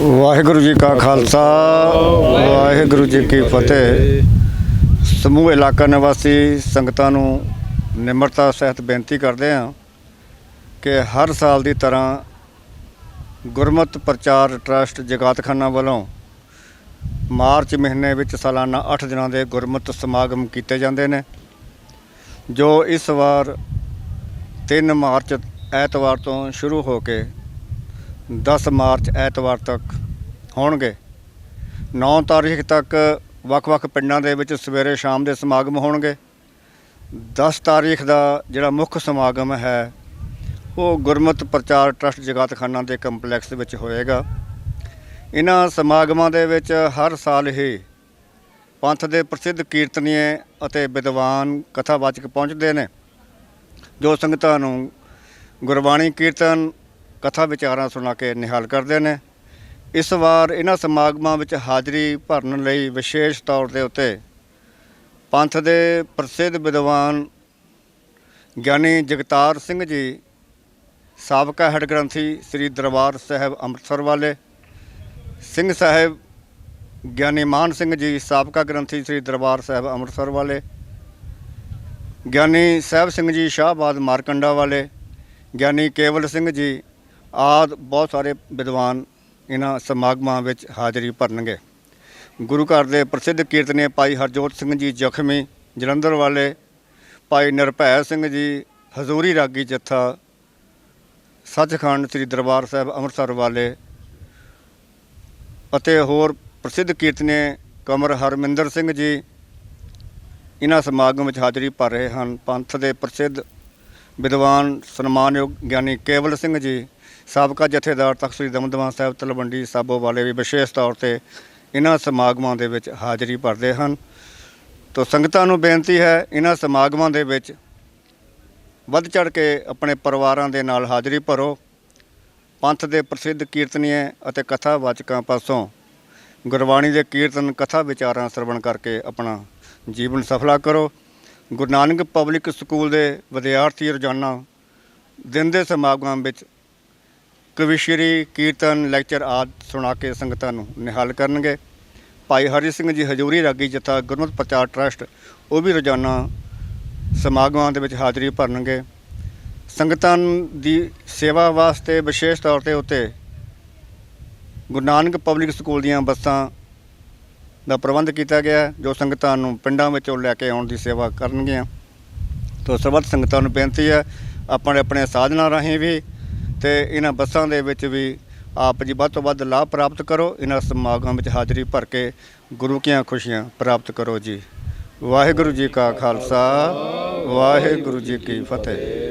ਵਾਹਿਗੁਰੂ ਜੀ ਕਾ ਖਾਲਸਾ, ਵਾਹਿਗੁਰੂ ਜੀ ਕੀ ਫਤਿਹ। ਸਮੂਹ ਇਲਾਕਾ ਨਿਵਾਸੀ ਸੰਗਤਾਂ ਨੂੰ ਨਿਮਰਤਾ ਸਹਿਤ ਬੇਨਤੀ ਕਰਦੇ ਹਾਂ ਕਿ ਹਰ ਸਾਲ ਦੀ ਤਰ੍ਹਾਂ ਗੁਰਮਤ ਪ੍ਰਚਾਰ ਟਰਸਟ ਜਗਾਤਖਾਨਾ ਵੱਲੋਂ ਮਾਰਚ ਮਹੀਨੇ ਵਿੱਚ ਸਾਲਾਨਾ 8 ਦਿਨਾਂ ਦੇ ਗੁਰਮਤ ਸਮਾਗਮ ਕੀਤੇ ਜਾਂਦੇ ਨੇ, ਜੋ ਇਸ ਵਾਰ 3 ਮਾਰਚ ਐਤਵਾਰ ਤੋਂ ਸ਼ੁਰੂ ਹੋ ਕੇ 10 ਮਾਰਚ ਐਤਵਾਰ ਤੱਕ ਹੋਣਗੇ। 9 ਤਾਰੀਖ ਤੱਕ ਵੱਖ-ਵੱਖ ਪਿੰਡਾਂ ਦੇ ਵਿੱਚ ਸਵੇਰੇ ਸ਼ਾਮ ਦੇ ਸਮਾਗਮ ਹੋਣਗੇ। 10 ਤਾਰੀਖ ਦਾ ਜਿਹੜਾ ਮੁੱਖ ਸਮਾਗਮ ਹੈ, ਉਹ ਗੁਰਮਤ ਪ੍ਰਚਾਰ ਟਰਸਟ ਜਗਾਤਖਾਨਾ ਦੇ ਕੰਪਲੈਕਸ ਵਿੱਚ ਹੋਏਗਾ। ਇਹਨਾਂ ਸਮਾਗਮਾਂ ਦੇ ਵਿੱਚ ਹਰ ਸਾਲ ਹੀ ਪੰਥ ਦੇ ਪ੍ਰਸਿੱਧ ਕੀਰਤਨੀਏ ਅਤੇ ਵਿਦਵਾਨ ਕਥਾਵਾਚਕ ਪਹੁੰਚਦੇ ਨੇ, ਜੋ ਸੰਗਤਾਂ ਨੂੰ ਗੁਰਬਾਣੀ ਕੀਰਤਨ ਕਥਾ ਵਿਚਾਰਾਂ ਸੁਣਾ ਕੇ ਨਿਹਾਲ ਕਰਦੇ ਨੇ। ਇਸ ਵਾਰ ਇਹਨਾਂ ਸਮਾਗਮਾਂ ਵਿੱਚ ਹਾਜ਼ਰੀ ਭਰਨ ਲਈ ਵਿਸ਼ੇਸ਼ ਤੌਰ ਦੇ ਉੱਤੇ ਪੰਥ ਦੇ ਪ੍ਰਸਿੱਧ ਵਿਦਵਾਨ ਗਿਆਨੀ ਜਗਤਾਰ ਸਿੰਘ ਜੀ, ਸਾਬਕਾ ਹੈੱਡ ਗ੍ਰੰਥੀ ਸ੍ਰੀ ਦਰਬਾਰ ਸਾਹਿਬ ਅੰਮ੍ਰਿਤਸਰ ਵਾਲੇ, ਸਿੰਘ ਸਾਹਿਬ ਗਿਆਨੀ ਮਾਨ ਸਿੰਘ ਜੀ, ਸਾਬਕਾ ਗ੍ਰੰਥੀ ਸ੍ਰੀ ਦਰਬਾਰ ਸਾਹਿਬ ਅੰਮ੍ਰਿਤਸਰ ਵਾਲੇ, ਗਿਆਨੀ ਸਾਹਿਬ ਸਿੰਘ ਜੀ, ਸ਼ਾਹਬਾਦ ਮਾਰਕੰਡਾ ਵਾਲੇ, ਗਿਆਨੀ ਕੇਵਲ ਸਿੰਘ ਜੀ ਆਦ ਬਹੁਤ ਸਾਰੇ ਵਿਦਵਾਨ ਇਹਨਾਂ ਸਮਾਗਮਾਂ ਵਿੱਚ ਹਾਜ਼ਰੀ ਭਰਨਗੇ। ਗੁਰੂ ਘਰ ਦੇ ਪ੍ਰਸਿੱਧ ਕੀਰਤਨੀ ਭਾਈ ਹਰਜੋਤ ਸਿੰਘ ਜੀ ਜ਼ਖਮੀ, ਜਲੰਧਰ ਵਾਲੇ ਭਾਈ ਨਿਰਭੈ ਸਿੰਘ ਜੀ, ਹਜ਼ੂਰੀ ਰਾਗੀ ਜੱਥਾ, ਸੱਚਖੰਡ ਸ੍ਰੀ ਦਰਬਾਰ ਸਾਹਿਬ ਅੰਮ੍ਰਿਤਸਰ ਵਾਲੇ ਅਤੇ ਹੋਰ ਪ੍ਰਸਿੱਧ ਕੀਰਤਨੀ ਕਮਰ ਹਰਮਿੰਦਰ ਸਿੰਘ ਜੀ ਇਹਨਾਂ ਸਮਾਗਮ ਵਿੱਚ ਹਾਜ਼ਰੀ ਭਰ ਰਹੇ ਹਨ। ਪੰਥ ਦੇ ਪ੍ਰਸਿੱਧ ਵਿਦਵਾਨ ਸਨਮਾਨਯੋਗ ਗਿਆਨੀ ਕੇਵਲ ਸਿੰਘ ਜੀ ਸਾਬਕਾ ਜਥੇਦਾਰ ਤਖਤ ਸ੍ਰੀ ਦਮਦਮਾ ਸਾਹਿਬ ਤਲਵੰਡੀ ਸਾਬੋ ਵਾਲੇ ਵੀ ਵਿਸ਼ੇਸ਼ ਤੌਰ ਤੇ ਇਹਨਾਂ ਸਮਾਗਮਾਂ ਦੇ ਵਿੱਚ ਹਾਜ਼ਰੀ ਭਰਦੇ ਹਨ। ਤੋ ਸੰਗਤਾਂ ਨੂੰ ਬੇਨਤੀ ਹੈ, ਇਹਨਾਂ ਸਮਾਗਮਾਂ ਦੇ ਵਿੱਚ ਵੱਧ ਚੜ ਕੇ ਆਪਣੇ ਪਰਿਵਾਰਾਂ ਦੇ ਨਾਲ ਹਾਜ਼ਰੀ ਭਰੋ। ਪੰਥ ਦੇ ਪ੍ਰਸਿੱਧ ਕੀਰਤਨੀਏ ਅਤੇ ਕਥਾ ਵਾਚਕਾਂ ਪਾਸੋਂ ਗੁਰਬਾਣੀ ਦੇ ਕੀਰਤਨ, ਕਥਾ ਵਿਚਾਰਾਂ ਸਰਵਣ ਕਰਕੇ ਆਪਣਾ ਜੀਵਨ ਸਫਲਾ ਕਰੋ। ਗੁਰੂ ਨਾਨਕ ਪਬਲਿਕ ਸਕੂਲ ਦੇ ਵਿਦਿਆਰਥੀ ਰੋਜ਼ਾਨਾ ਦਿਨ ਦੇ ਸਮਾਗਮਾਂ ਵਿੱਚ ਕਵਿਸ਼ਰੀ ਕੀਰਤਨ ਲੈਕਚਰ ਆਦਿ ਸੁਣਾ ਕੇ ਸੰਗਤਾਂ ਨੂੰ ਨਿਹਾਲ ਕਰਨਗੇ। ਭਾਈ ਹਰੀ ਸਿੰਘ ਜੀ ਹਜੂਰੀ ਰਾਗੀ ਜਥਾ ਗੁਰਮਤਿ ਪ੍ਰਚਾਰ ਟਰਸਟ, ਉਹ ਵੀ ਰੋਜ਼ਾਨਾ ਸਮਾਗਮਾਂ ਦੇ ਵਿੱਚ ਹਾਜ਼ਰੀ ਭਰਨਗੇ। ਸੰਗਤਾਂ ਦੀ ਸੇਵਾ ਵਾਸਤੇ ਵਿਸ਼ੇਸ਼ ਤੌਰ ਤੇ ਉੱਤੇ ਗੁਰੂ ਨਾਨਕ ਪਬਲਿਕ ਸਕੂਲ ਦੀਆਂ ਬੱਸਾਂ ਦਾ ਪ੍ਰਬੰਧ ਕੀਤਾ ਗਿਆ, ਜੋ ਸੰਗਤਾਂ ਨੂੰ ਪਿੰਡਾਂ ਵਿੱਚੋਂ ਲੈ ਕੇ ਆਉਣ ਦੀ ਸੇਵਾ ਕਰਨਗੀਆਂ। ਤੋਂ ਸਰਬੱਤ ਸੰਗਤਾਂ ਨੂੰ ਬੇਨਤੀ ਹੈ, ਆਪਣੇ ਆਪਣੇ ਸਾਧਨਾਂ ਰਾਹੀਂ ਵੀ ਤੇ ਇਹਨਾਂ ਬੱਸਾਂ ਦੇ ਵਿੱਚ ਵੀ ਆਪ ਜੀ ਵੱਧ ਤੋਂ ਵੱਧ ਲਾਭ ਪ੍ਰਾਪਤ ਕਰੋ। ਇਹਨਾਂ ਸਮਾਗਮਾਂ ਵਿੱਚ ਹਾਜ਼ਰੀ ਭਰ ਕੇ ਗੁਰੂ ਕੀਆਂ ਖੁਸ਼ੀਆਂ ਪ੍ਰਾਪਤ ਕਰੋ ਜੀ। ਵਾਹਿਗੁਰੂ ਜੀ ਕਾ ਖਾਲਸਾ, ਵਾਹਿਗੁਰੂ ਜੀ ਕੀ ਫਤਿਹ।